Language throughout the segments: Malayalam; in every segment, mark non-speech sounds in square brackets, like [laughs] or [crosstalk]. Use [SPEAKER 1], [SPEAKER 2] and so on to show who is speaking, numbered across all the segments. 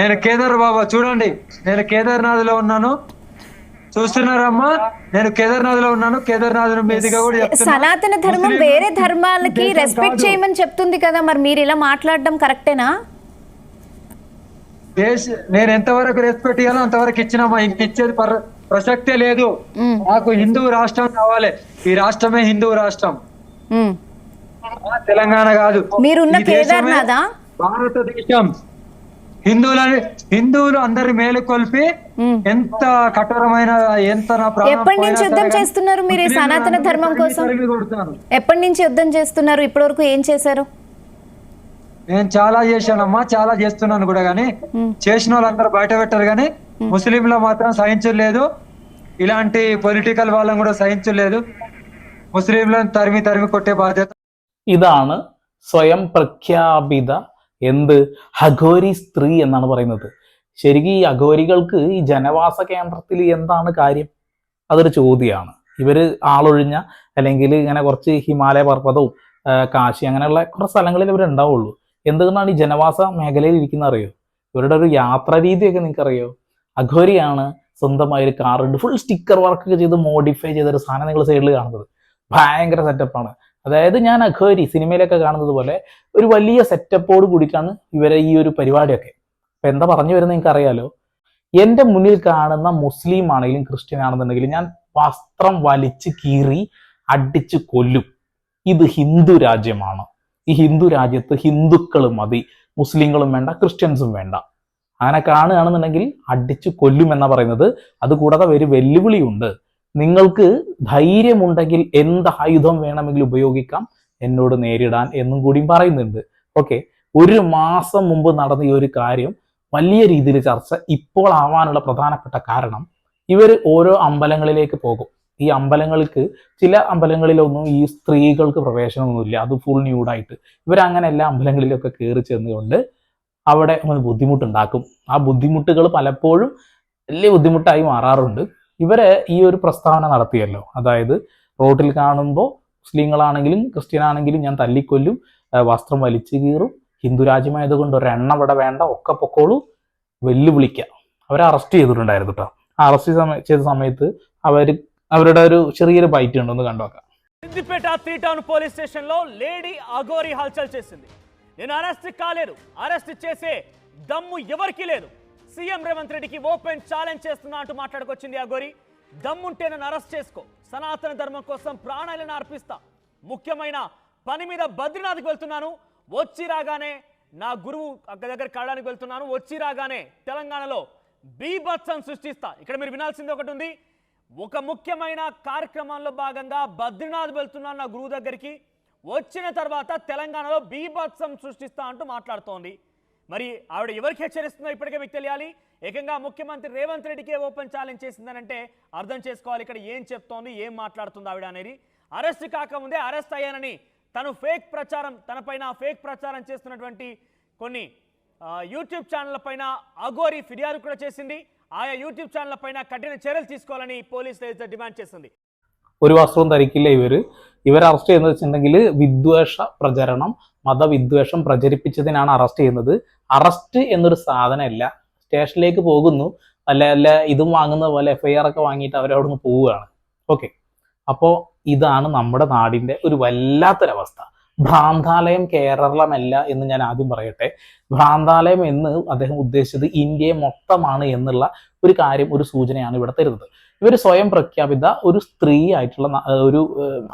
[SPEAKER 1] నేను కేదార్ బాబా చూడండి నేను కేదార్నాథ్లో ఉన్నాను. చూస్తున్నారమ్మా? నేను కేదార్నాథ్లో ఉన్నాను. కేదార్నాథ్ మీదుగా కూడా.
[SPEAKER 2] సనాతన ధర్మం వేరే ధర్మాలకి రెస్పెక్ట్. చేయమని చెప్తుంది కదా మరి మీరు ఇలా మాట్లాడడం కరెక్టేనా?
[SPEAKER 1] దేశ నేను ఎంతవరకు రెస్పెక్ట్ ఇవ్వాలో అంతవరకు ఇచ్చినామా. ఇంక ఇచ్చేది పర- ప్రసక్తే లేదు. నాకు హిందూ రాష్ట్రం కావాలి. ఈ రాష్ట్రమే హిందూ రాష్ట్రం. తెలంగాణ కాదు.
[SPEAKER 2] మీరున్న కేదార్నాథా?
[SPEAKER 1] భారతదేశం. హిందువులని హిందువులు అందరి మేలు కొల్పి
[SPEAKER 2] మ్మ్.
[SPEAKER 1] ఎంత కఠోరమైన ఎంత నా ప్రాణం
[SPEAKER 2] ఎప్పటి నుంచి
[SPEAKER 1] పోయినా
[SPEAKER 2] యుద్ధం
[SPEAKER 1] సరే
[SPEAKER 2] చేస్తున్నారు మీరు ఈ
[SPEAKER 1] ముస్లింలు
[SPEAKER 2] సనాతన
[SPEAKER 1] అందరినీ
[SPEAKER 2] ధర్మం
[SPEAKER 1] తరిమి
[SPEAKER 2] కోసం?
[SPEAKER 1] తరిమి కొడతాను.
[SPEAKER 2] ఎప్పటి నుంచి యుద్ధం చేస్తున్నారు ఇప్పటివరకు ఏం చేశారు
[SPEAKER 1] నేను చాలా చేశానమ్మా చాలా చేస్తున్నాను కూడా గానీ
[SPEAKER 2] మ్మ్.
[SPEAKER 1] చేసిన వాళ్ళందరూ బయట పెట్టారు కానీ ముస్లింలు మాత్రం సహించలేదు ఇలాంటి పొలిటికల్ వాళ్ళని కూడా సహించలేదు ముస్లింలను తరిమి తరిమి కొట్టే బాధ్యత
[SPEAKER 3] ഇതാണ് സ്വയം പ്രഖ്യാപിത എന്ത്? അഘോരി സ്ത്രീ എന്നാണ് പറയുന്നത്. ശരിക്കും ഈ അഘോരികൾക്ക് ഈ ജനവാസ കേന്ദ്രത്തിൽ എന്താണ് കാര്യം? അതൊരു ചോദ്യമാണ്. ഇവർ ആളൊഴിഞ്ഞ അല്ലെങ്കിൽ ഇങ്ങനെ കുറച്ച് ഹിമാലയ പർവതവും കാശി അങ്ങനെയുള്ള കുറച്ച് സ്ഥലങ്ങളിൽ ഇവർ ഉണ്ടാവുള്ളൂ. എന്തുകൊണ്ടാണ് ഈ ജനവാസ മേഖലയിൽ ഇരിക്കുന്ന അറിയോ? ഇവരുടെ ഒരു യാത്രാ രീതിയൊക്കെ നിങ്ങൾക്കറിയോ? അഘോരിയാണ് സ്വന്തമായി ഒരു കാറുണ്ട് ഫുൾ സ്റ്റിക്കർ വർക്ക്ൊക്കെ ചെയ്ത് മോഡിഫൈ ചെയ്ത ഒരു സാധനം നിങ്ങൾ സൈഡിൽ കാണുന്നത്. ഭയങ്കര സെറ്റപ്പാണ് അതായത് ഞാൻ അഘോരി സിനിമയിലൊക്കെ കാണുന്നത് പോലെ ഒരു വലിയ സെറ്റപ്പോട് കൂടിയിട്ടാണ് ഇവരെ ഈ ഒരു പരിപാടിയൊക്കെ. അപ്പൊ എന്താ പറഞ്ഞു വരുന്നത് നിങ്ങൾക്ക് അറിയാലോ എന്റെ മുന്നിൽ കാണുന്ന മുസ്ലിം ആണെങ്കിലും ക്രിസ്ത്യൻ ആണെന്നുണ്ടെങ്കിലും ഞാൻ വസ്ത്രം വലിച്ച് കീറി അടിച്ച് കൊല്ലും. ഇത് ഹിന്ദു രാജ്യമാണ്. ഈ ഹിന്ദു രാജ്യത്ത് ഹിന്ദുക്കൾ മതി മുസ്ലിങ്ങളും വേണ്ട ക്രിസ്ത്യൻസും വേണ്ട. അങ്ങനെ കാണുകയാണെന്നുണ്ടെങ്കിൽ അടിച്ചു കൊല്ലും എന്നാ പറയുന്നത്. അതുകൂടാതെ ഒരു വെല്ലുവിളിയുണ്ട്. നിങ്ങൾക്ക് ധൈര്യമുണ്ടെങ്കിൽ എന്ത് ആയുധം വേണമെങ്കിലും ഉപയോഗിക്കാം. എന്നോട് നേരിടാൻ എന്നും കൂടിയും പറയുന്നുണ്ട്. ഓക്കെ ഒരു മാസം മുമ്പ് നടന്ന ഈ ഒരു കാര്യം വലിയ രീതിയിൽ ചർച്ച ഇപ്പോൾ ആവാനുള്ള പ്രധാനപ്പെട്ട കാരണം ഇവർ ഓരോ അമ്പലങ്ങളിലേക്ക് പോകും. ഈ അമ്പലങ്ങൾക്ക് ചില അമ്പലങ്ങളിലൊന്നും ഈ സ്ത്രീകൾക്ക് പ്രവേശനമൊന്നുമില്ല. അത് ഫുൾ ന്യൂഡായിട്ട് ഇവരങ്ങനെ എല്ലാ അമ്പലങ്ങളിലൊക്കെ കയറി ചെന്നുകൊണ്ട് അവിടെ ബുദ്ധിമുട്ടുണ്ടാക്കും. ആ ബുദ്ധിമുട്ടുകൾ പലപ്പോഴും വലിയ ബുദ്ധിമുട്ടായി മാറാറുണ്ട്. ഇവരെ ഈ ഒരു പ്രസ്താവന നടത്തിയല്ലോ അതായത് റോഡിൽ കാണുമ്പോൾ മുസ്ലിങ്ങളാണെങ്കിലും ക്രിസ്ത്യൻ ആണെങ്കിലും ഞാൻ തല്ലിക്കൊല്ലും ആ, വസ്ത്രം വലിച്ചു കീറും ഹിന്ദു രാജ്യമായതുകൊണ്ട് ഒരെണ്ണം ഇവിടെ വേണ്ട ഒക്കെ പൊക്കോളൂ വെല്ലുവിളിക്കുക അവരെ അറസ്റ്റ് ചെയ്തിട്ടുണ്ടായിരുന്നു കേട്ടോ ആ അറസ്റ്റ് ചെയ്ത സമയത്ത് അവർ അവരുടെ ഒരു ചെറിയൊരു ബൈറ്റ് ഉണ്ട് ഒന്ന് കണ്ടുനോക്കാം
[SPEAKER 4] Siddipet three town police station లో లేడీ అఘోరి హల్చల్ చేసింది నేను అరెస్ట్ కాలేదు అరెస్ట్ చేసే దమ్ము ఎవరికీ లేదు సీఎం రేవంత్ రెడ్డికి ఓపెన్ ఛాలెంజ్ చేస్తున్నా అంటూ మాట్లాడుకొచ్చింది అఘోరి దమ్ముంటే నన్ను అరెస్ట్ చేసుకో. సనాతన ధర్మం కోసం ప్రాణాలను అర్పిస్తా. ముఖ్యమైన పని మీద బద్రీనాథ్కి వెళ్తున్నాను. వచ్చి రాగానే నా గురువు అక్క దగ్గర కళ్ళడానికి వెళ్తున్నాను. వచ్చి రాగానే తెలంగాణలో బీభత్సం సృష్టిస్తా. ఇక్కడ మీరు వినాల్సింది ఒకటి ఉంది. ఒక ముఖ్యమైన కార్యక్రమంలో భాగంగా బద్రీనాథ్ వెళ్తున్నాను నా గురువు దగ్గరికి. వచ్చిన తర్వాత తెలంగాణలో బీభత్సం సృష్టిస్తా అంటూ మాట్లాడుతోంది. మరి ఆవిడ ఎవరికి హెచ్చరిస్తుందో ఇప్పటికే మీకు తెలియాలి ఏకంగా ముఖ్యమంత్రి రేవంత్ రెడ్డికే ఓపెన్ ఛాలెంజ్ చేసిందనంటే అర్థం చేసుకోవాలి ఇక్కడ ఏం చెప్తోంది ఏం మాట్లాడుతుంది ఆవిడ అనేది అరెస్ట్ కాకముందే అరెస్ట్ అయ్యానని తను ఫేక్ ప్రచారం తనపైన ఫేక్ ప్రచారం చేస్తున్నటువంటి కొన్ని ఆ, యూట్యూబ్ ఛానళ్ల పైన అఘోరి ఫిర్యాదు కూడా చేసింది ఆయా యూట్యూబ్ ఛానళ్ల పైన కఠిన చర్యలు తీసుకోవాలని పోలీసులు అయితే డిమాండ్ చేసింది
[SPEAKER 3] ഒരു വസ്ത്രവും ധരിക്കില്ല ഇവര് ഇവരെ അറസ്റ്റ് ചെയ്യുന്നത് വെച്ചിട്ടുണ്ടെങ്കിൽ വിദ്വേഷ പ്രചരണം മതവിദ്വേഷം പ്രചരിപ്പിച്ചതിനാണ് അറസ്റ്റ് ചെയ്യുന്നത്. അറസ്റ്റ് എന്നൊരു സാധനമല്ല. സ്റ്റേഷനിലേക്ക് പോകുന്നു. അല്ല അല്ല ഇതും വാങ്ങുന്ന പോലെ എഫ്ഐആർ ഒക്കെ വാങ്ങിയിട്ട് അവരവിടെ നിന്ന് പോവുകയാണ്. ഓക്കെ അപ്പോൾ ഇതാണ് നമ്മുടെ നാടിന്റെ ഒരു വല്ലാത്തൊരവസ്ഥ. ഭ്രാന്താലയം കേരളമല്ല എന്ന് ഞാൻ ആദ്യം പറയട്ടെ. ഭ്രാന്താലയം എന്ന് അദ്ദേഹം ഉദ്ദേശിച്ചത് ഇന്ത്യയെ മൊത്തമാണ് എന്നുള്ള ഒരു കാര്യം ഒരു സൂചനയാണ് ഇവിടെ തരുന്നത്. ഇവർ സ്വയം പ്രഖ്യാപിത ഒരു സ്ത്രീ ആയിട്ടുള്ള ഒരു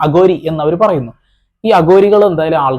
[SPEAKER 3] അഗോരി എന്നവർ പറയുന്നു. ഈ അഗോരികൾ എന്തായാലും ആൾ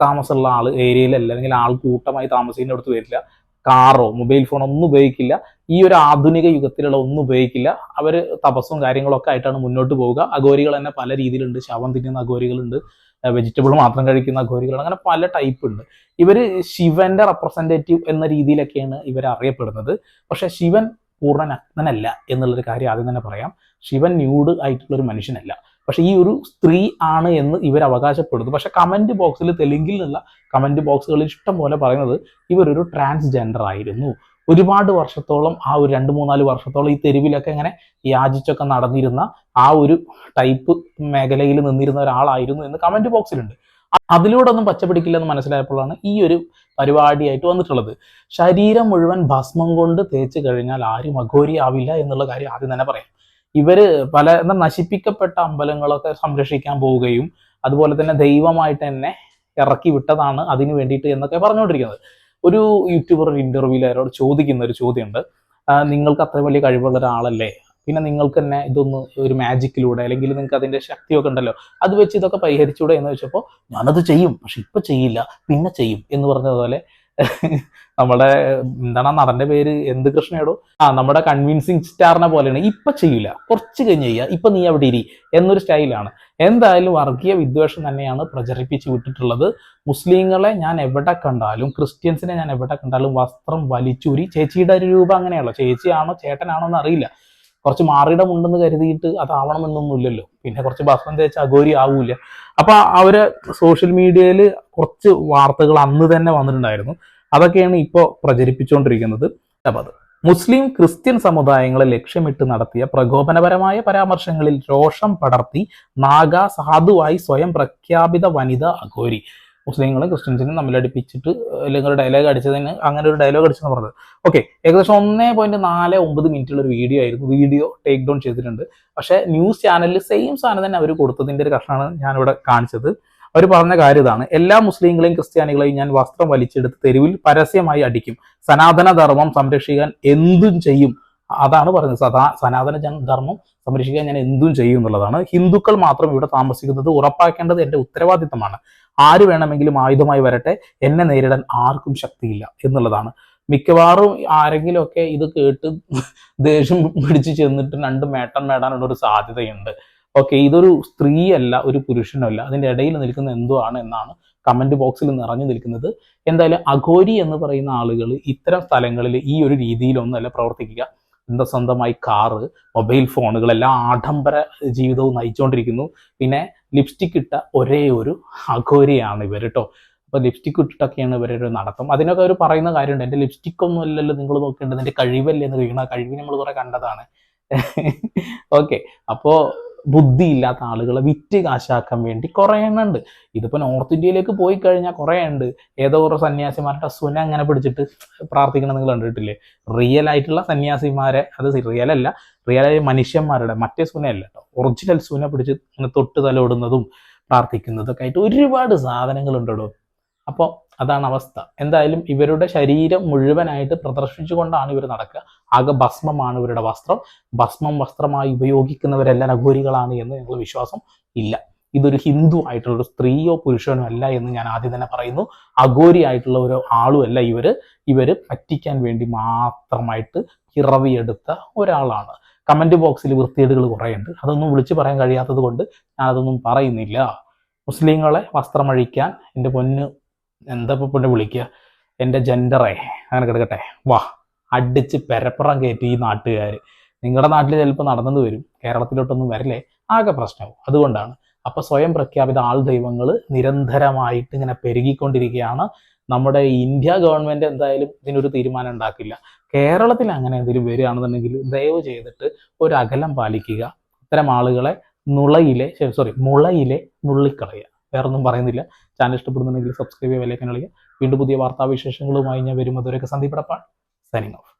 [SPEAKER 3] താമസമുള്ള ആൾ ഏരിയയിലല്ല. അല്ലെങ്കിൽ ആൾ കൂട്ടമായി താമസിക്കുന്ന അടുത്ത് വരില്ല. കാറോ മൊബൈൽ ഫോണോ ഒന്നും ഉപയോഗിക്കില്ല. ഈ ഒരു ആധുനിക യുഗത്തിലുള്ള ഒന്നും ഉപയോഗിക്കില്ല. അവർ തപസ്സും കാര്യങ്ങളൊക്കെ ആയിട്ടാണ് മുന്നോട്ട് പോവുക. അഘോരികൾ തന്നെ പല രീതിയിലുണ്ട്. ശവം തിന്നുന്ന അഘോരികളുണ്ട് വെജിറ്റബിൾ മാത്രം കഴിക്കുന്ന അഗോരികൾ അങ്ങനെ പല ടൈപ്പ് ഉണ്ട്. ഇവർ ശിവന്റെ റെപ്രസെന്റേറ്റീവ് എന്ന രീതിയിലൊക്കെയാണ് ഇവർ അറിയപ്പെടുന്നത്. പക്ഷെ ശിവൻ പൂർണ നഗ്നനല്ല എന്നുള്ളൊരു കാര്യം ആദ്യം തന്നെ പറയാം. ശിവൻ ന്യൂഡ് ആയിട്ടുള്ള ഒരു മനുഷ്യനല്ല. പക്ഷെ ഈ ഒരു സ്ത്രീ ആണ് എന്ന് ഇവർ അവകാശപ്പെടുന്നു പക്ഷെ കമന്റ് ബോക്സിൽ തെലുങ്കിൽ നിന്നുള്ള കമന്റ് ബോക്സുകളിൽ ഇഷ്ടം പോലെ പറയുന്നത് ഇവരൊരു ട്രാൻസ്ജെൻഡർ ആയിരുന്നു. ഒരുപാട് വർഷത്തോളം ആ ഒരു രണ്ട് മൂന്നാൽ വർഷത്തോളം ഈ തെരുവിലൊക്കെ ഇങ്ങനെ യാചിച്ചൊക്കെ നടന്നിരുന്ന ആ ഒരു ടൈപ്പ് മേഖലയിൽ നിന്നിരുന്ന ഒരാളായിരുന്നു എന്ന് കമന്റ് ബോക്സിലുണ്ട് അതിലൂടെ ഒന്നും പച്ചപിടിക്കില്ലെന്ന് മനസ്സിലായപ്പോഴാണ് ഈ ഒരു പരിപാടിയായിട്ട് വന്നിട്ടുള്ളത്. ശരീരം മുഴുവൻ ഭസ്മം കൊണ്ട് തേച്ച് കഴിഞ്ഞാൽ ആരും അഘോരി ആവില്ല എന്നുള്ള കാര്യം ആദ്യം തന്നെ പറയാം. ഇവർ പല നശിപ്പിക്കപ്പെട്ട അമ്പലങ്ങളൊക്കെ സംരക്ഷിക്കാൻ പോവുകയും അതുപോലെ തന്നെ ദൈവമായിട്ട് തന്നെ ഇറക്കി വിട്ടതാണ് അതിന് വേണ്ടിയിട്ട് എന്നൊക്കെ പറഞ്ഞുകൊണ്ടിരിക്കുന്നത്. ഒരു യൂട്യൂബർ ഒരു ഇന്റർവ്യൂവിൽ അവരോട് ചോദിക്കുന്ന ഒരു ചോദ്യമുണ്ട്. നിങ്ങൾക്ക് അത്ര വലിയ കഴിവുള്ള ഒരാളല്ലേ? പിന്നെ നിങ്ങൾക്ക് തന്നെ ഇതൊന്ന് ഒരു മാജിക്കിലൂടെ അല്ലെങ്കിൽ നിങ്ങൾക്ക് അതിന്റെ ശക്തിയൊക്കെ ഉണ്ടല്ലോ അത് വെച്ച് ഇതൊക്കെ പരിഹരിച്ചൂടെ എന്ന് വെച്ചപ്പോൾ ഞാനത് ചെയ്യും പക്ഷെ ഇപ്പൊ ചെയ്യില്ല പിന്നെ ചെയ്യും എന്ന് പറഞ്ഞതുപോലെ നമ്മുടെ എന്താണ് നടന്റെ പേര്? എന്ത് കൃഷ്ണയോടോ? ആ നമ്മുടെ കൺവിൻസിങ് സ്റ്റാറിനെ പോലെയാണ്. ഇപ്പൊ ചെയ്യില്ല കുറച്ച് കഴിഞ്ഞ് ചെയ്യുക ഇപ്പൊ നീ അവിടെ ഇരി എന്നൊരു സ്റ്റൈലാണ്. എന്തായാലും വർഗീയ വിദ്വേഷം തന്നെയാണ് പ്രചരിപ്പിച്ചു വിട്ടിട്ടുള്ളത്. മുസ്ലിങ്ങളെ ഞാൻ എവിടെ കണ്ടാലും ക്രിസ്ത്യൻസിനെ ഞാൻ എവിടെ കണ്ടാലും വസ്ത്രം വലിച്ചൂരി ചേച്ചിയുടെ ഒരു രൂപം അങ്ങനെയാണല്ലോ. ചേച്ചിയാണോ ചേട്ടനാണോ എന്ന് അറിയില്ല. കുറച്ച് മാറിയിടം ഉണ്ടെന്ന് കരുതിയിട്ട് അതാവണമെന്നൊന്നുമില്ലല്ലോ. പിന്നെ കുറച്ച് ഭസ്മം തേച്ച് അഗോരി ആവൂല അപ്പൊ അവർ സോഷ്യൽ മീഡിയയിൽ കുറച്ച് വാർത്തകൾ അന്ന് തന്നെ വന്നിട്ടുണ്ടായിരുന്നു. അതൊക്കെയാണ് ഇപ്പോൾ പ്രചരിപ്പിച്ചുകൊണ്ടിരിക്കുന്നത് അപ്പത് മുസ്ലിം ക്രിസ്ത്യൻ സമുദായങ്ങളെ ലക്ഷ്യമിട്ട് നടത്തിയ പ്രകോപനപരമായ പരാമർശങ്ങളിൽ രോഷം പടർത്തി നാഗ സാധുവായി സ്വയം പ്രഖ്യാപിത വനിത അഘോരി. മുസ്ലിങ്ങളും ക്രിസ്ത്യൻസിനും തമ്മിലടിപ്പിച്ചിട്ട് അല്ലെങ്കിൽ ഒരു ഡയലോഗ് അടിച്ചതിന് അങ്ങനെ ഒരു ഡയലോഗ് അടിച്ചെന്ന് പറഞ്ഞത്. ഓക്കെ ഏകദേശം ഒന്നേ പോയിന്റ് നാല് ഒമ്പത് മിനിറ്റുള്ള ഒരു വീഡിയോ ആയിരുന്നു. വീഡിയോ ടേക്ക് ഡൗൺ ചെയ്തിട്ടുണ്ട്. പക്ഷേ ന്യൂസ് ചാനലിൽ സെയിം സാധനം തന്നെ അവർ കൊടുത്തതിന്റെ ഒരു കഷ്ണമാണ് ഞാനിവിടെ കാണിച്ചത്. അവർ പറഞ്ഞ കാര്യം ഇതാണ്. എല്ലാ മുസ്ലിങ്ങളെയും ക്രിസ്ത്യാനികളെയും ഞാൻ വസ്ത്രം വലിച്ചെടുത്ത് തെരുവിൽ പരസ്യമായി അടിക്കും. സനാതന ധർമ്മം സംരക്ഷിക്കാൻ എന്തും ചെയ്യും. അതാണ് പറഞ്ഞത്. സദാ സനാതന ധർമ്മം സംരക്ഷിക്കാൻ ഞാൻ എന്തും ചെയ്യും എന്നുള്ളതാണ്. ഹിന്ദുക്കൾ മാത്രം ഇവിടെ താമസിക്കുന്നത് ഉറപ്പാക്കേണ്ടത് എന്റെ ഉത്തരവാദിത്തമാണ്. ആര് വേണമെങ്കിലും ആയുധമായി വരട്ടെ എന്നെ നേരിടാൻ ആർക്കും ശക്തിയില്ല എന്നുള്ളതാണ്. മിക്കവാറും ആരെങ്കിലുമൊക്കെ ഇത് കേട്ട് ദേഷ്യം പിടിച്ച് ചെന്നിട്ട് രണ്ട് മേട്ടം നേടാനുള്ള ഒരു സാധ്യതയുണ്ട്. ഓക്കെ ഇതൊരു സ്ത്രീയല്ല ഒരു പുരുഷനല്ല അതിന്റെ ഇടയിൽ നിൽക്കുന്ന എന്തോ ആണ് എന്നാണ് കമന്റ് ബോക്സിൽ നിറഞ്ഞു നിൽക്കുന്നത്. എന്തായാലും അഘോരി എന്ന് പറയുന്ന ആളുകൾ ഇത്തരം സ്ഥലങ്ങളിൽ ഈ ഒരു രീതിയിലൊന്നല്ല പ്രവർത്തിക്കുക. എന്താ സ്വന്തമായി കാറ് മൊബൈൽ ഫോണുകൾ എല്ലാം ആഡംബര ജീവിതവും നയിച്ചുകൊണ്ടിരിക്കുന്നു. പിന്നെ ലിപ്സ്റ്റിക് ഇട്ട ഒരേ ഒരു അഘോരിയാണ് ഇവർ കേട്ടോ അപ്പൊ ലിപ്സ്റ്റിക് ഇട്ടിട്ടൊക്കെയാണ് ഇവരൊരു നടത്തം. അതിനൊക്കെ അവർ പറയുന്ന കാര്യമുണ്ട്. എന്റെ ലിപ്സ്റ്റിക് ഒന്നും അല്ലല്ലോ നിങ്ങൾ നോക്കേണ്ടത്. എന്റെ കഴിവല്ലേ എന്ന് കഴിക്കണം ആ കഴിവ് നമ്മൾ കുറെ കണ്ടതാണ്. [laughs] ഓക്കെ അപ്പോ ബുദ്ധി ഇല്ലാത്ത ആളുകളെ വിറ്റ് കാശാക്കാൻ വേണ്ടി കുറേ എണ്ണം ഉണ്ട്. ഇതിപ്പോ നോർത്ത് ഇന്ത്യയിലേക്ക് പോയി കഴിഞ്ഞാൽ കുറേ ഉണ്ട്. ഏതോ ഓരോ സന്യാസിമാരുടെ സുന അങ്ങനെ പിടിച്ചിട്ട് പ്രാർത്ഥിക്കണം നിങ്ങൾ കണ്ടിട്ടില്ലേ? റിയൽ ആയിട്ടുള്ള സന്യാസിമാരെ അത് റിയൽ അല്ല റിയൽ ആയ മനുഷ്യന്മാരുടെ മറ്റേ സുനയല്ല കേട്ടോ ഒറിജിനൽ സുന പിടിച്ച് ഇങ്ങനെ തൊട്ട് തലോടുന്നതും പ്രാർത്ഥിക്കുന്നതൊക്കെ ആയിട്ട് ഒരുപാട് സാധനങ്ങൾ ഉണ്ടോ അപ്പോൾ അതാണ് അവസ്ഥ. എന്തായാലും ഇവരുടെ ശരീരം മുഴുവനായിട്ട് പ്രദർശിച്ചുകൊണ്ടാണ് ഇവർ നടക്കുക. ആകെ ഭസ്മമാണ് ഇവരുടെ വസ്ത്രം. ഭസ്മം വസ്ത്രമായി ഉപയോഗിക്കുന്നവരെല്ലാം അഘോരികളാണ് എന്ന് ഞങ്ങൾ വിശ്വാസം ഇല്ല. ഇതൊരു ഹിന്ദു ആയിട്ടുള്ള ഒരു സ്ത്രീയോ പുരുഷനോ അല്ല എന്ന് ഞാൻ ആദ്യം തന്നെ പറയുന്നു. അഘോരി ആയിട്ടുള്ള ഒരു ആളും അല്ല ഇവർ. ഇവർ പറ്റിക്കാൻ വേണ്ടി മാത്രമായിട്ട് ഇറവിയെടുത്ത ഒരാളാണ്. കമന്റ് ബോക്സിൽ വൃത്തികേടുകൾ കുറേയുണ്ട്. അതൊന്നും വിളിച്ചു പറയാൻ കഴിയാത്തത് കൊണ്ട് ഞാൻ അതൊന്നും പറയുന്നില്ല. മുസ്ലിങ്ങളെ വസ്ത്രമഴിക്കാൻ എന്റെ പൊന്ന് എന്താ ഇപ്പൊ വിളിക്കുക എന്റെ ജെൻഡറേ അങ്ങനെ കിടക്കട്ടെ. വാ അടിച്ച് പെരപ്പുറം കയറ്റി ഈ നാട്ടുകാർ നിങ്ങളുടെ നാട്ടിൽ ചിലപ്പോൾ നടന്നത് വരും. കേരളത്തിലോട്ടൊന്നും വരില്ലേ? ആകെ പ്രശ്നവും. അതുകൊണ്ടാണ്. അപ്പോൾ സ്വയം പ്രഖ്യാപിത ആൾ ദൈവങ്ങൾ നിരന്തരമായിട്ട് ഇങ്ങനെ പെരുകിക്കൊണ്ടിരിക്കുകയാണ് നമ്മുടെ ഇന്ത്യ ഗവൺമെന്റ് എന്തായാലും ഇതിനൊരു തീരുമാനം ഉണ്ടാക്കില്ല. കേരളത്തിൽ അങ്ങനെ എന്തെങ്കിലും വരികയാണെന്നുണ്ടെങ്കിൽ ദയവ് ചെയ്തിട്ട് ഒരു അകലം പാലിക്കുക. ഇത്തരം ആളുകളെ നുളയിലെ സോറി മുളയിലെ നുള്ളിക്കളയുക. വേറൊന്നും പറയുന്നില്ല. ചാനൽ ഇഷ്ടപ്പെടുന്നുണ്ടെങ്കിൽ സബ്സ്ക്രൈബ് ചെയ്യുക വിലക്കാൻ കളിക്കുക വീണ്ടും പുതിയ വാർത്താവിശേഷങ്ങളുമായി ഞാൻ വരും അതുവരെയൊക്കെ സന്ദീപ് സൈനിങ് ഓഫ്